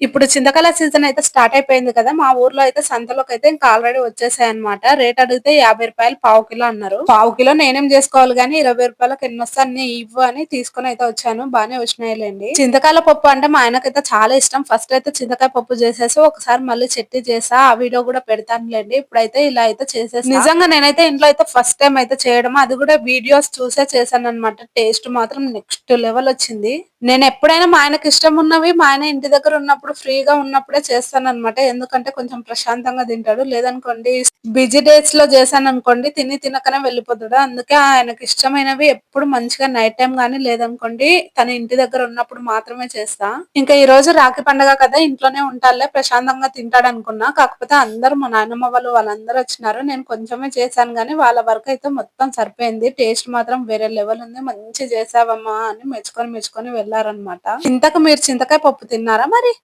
ఇప్పుడు చింతకాల సీజన్ అయితే స్టార్ట్ అయిపోయింది కదా మా ఊర్లో అయితే సంతలోకి అయితే ఇంకా ఆల్రెడీ వచ్చేసాయి అనమాట రేట్ అడిగితే యాభై రూపాయలు పావు కిలో అన్నారు. పావు కిలో నేనేం చేసుకోవాలి కానీ ఇరవై రూపాయలకు ఎన్ని వస్తాను ఇవ్వు అని తీసుకొని అయితే వచ్చాను. బాగానే వచ్చినాయిలేండి. చింతకాయల పప్పు అంటే మా ఆయనకైతే చాలా ఇష్టం. ఫస్ట్ అయితే చింతకాయ పప్పు చేసేసి ఒకసారి మళ్ళీ చెట్టి చేసా. ఆ వీడియో కూడా పెడతానులేండి. ఇప్పుడైతే ఇలా అయితే చేసేసి. నిజంగా నేనైతే ఇంట్లో అయితే ఫస్ట్ టైం అయితే చేయడం. అది కూడా వీడియోస్ చూసే చేశాను అనమాట టేస్ట్ మాత్రం నెక్స్ట్ లెవెల్ వచ్చింది. నేను ఎప్పుడైనా మా ఆయనకి ఇష్టం ఉన్నవి మా ఆయన ఇంటి దగ్గర ఉన్నప్పుడు ఫ్రీగా ఉన్నప్పుడే చేస్తాను అనమాట ఎందుకంటే కొంచెం ప్రశాంతంగా తింటాడు. లేదనుకోండి బిజీ డేస్లో చేశాను అనుకోండి తిని తినకనే వెళ్ళిపోతాడు. అందుకే ఆయనకి ఇష్టమైనవి ఎప్పుడు మంచిగా నైట్ టైం గానీ లేదనుకోండి తన ఇంటి దగ్గర ఉన్నప్పుడు మాత్రమే చేస్తా. ఇంకా ఈ రోజు రాఖీ పండగ కదా ఇంట్లోనే ఉంటాలే ప్రశాంతంగా తింటాడు అనుకున్నా కాకపోతే అందరూ మా నాన్నమ్మ వాళ్ళు వాళ్ళందరూ వచ్చినారు. నేను కొంచెమే చేశాను గానీ వాళ్ళ వరకు అయితే మొత్తం సరిపోయింది. టేస్ట్ మాత్రం వేరే లెవెల్ ఉంది. మంచి చేసావమ్మా అని మెచ్చుకొని మెచ్చుకొని వెళ్ళారనమాట ఇంతకు మీరు చింతకాయ పప్పు తిన్నారా మరి?